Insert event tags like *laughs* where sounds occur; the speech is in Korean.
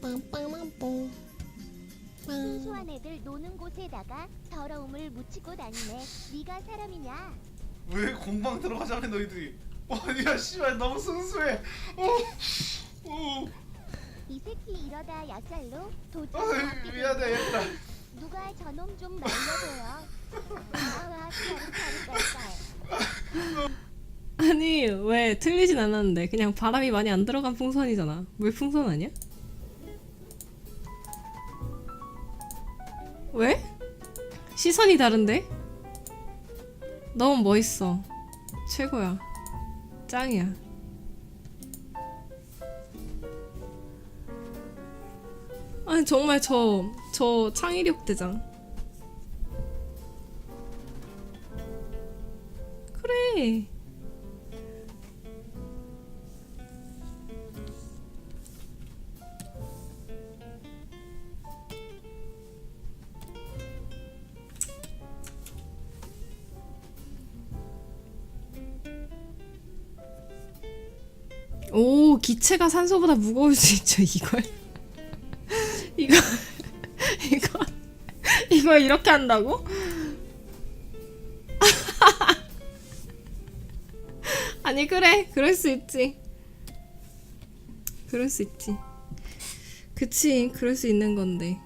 빰빰빰빰빰빰빰빰빰. 순수한 애들 노는 곳에다가 더러움을 묻히고 다니네. 네가 사람이냐? 왜 공방 들어가자며 너희들이 아니야 씨발 너무 순수해 어, 어, 이 새끼 이러다 야짤로 도장 어, 맞게 미안해 된다. 얘들아 누가 저놈 좀 말려줘요. 아와 아니 왜 틀리진 않았는데 그냥 바람이 많이 안 들어간 풍선이잖아. 왜 풍선 아니야? 왜? 시선이 다른데? 너무 멋있어. 최고야. 짱이야. 아니 정말 저 저 창의력 대장. 그래. 오 기체가 산소보다 무거울 수 있죠 이걸? *laughs* 이거 이거 이거 이렇게 한다고? *laughs* 아니 그래. 그럴 수 있지. 그럴 수 있지. 그치. 그럴 수 있는 건데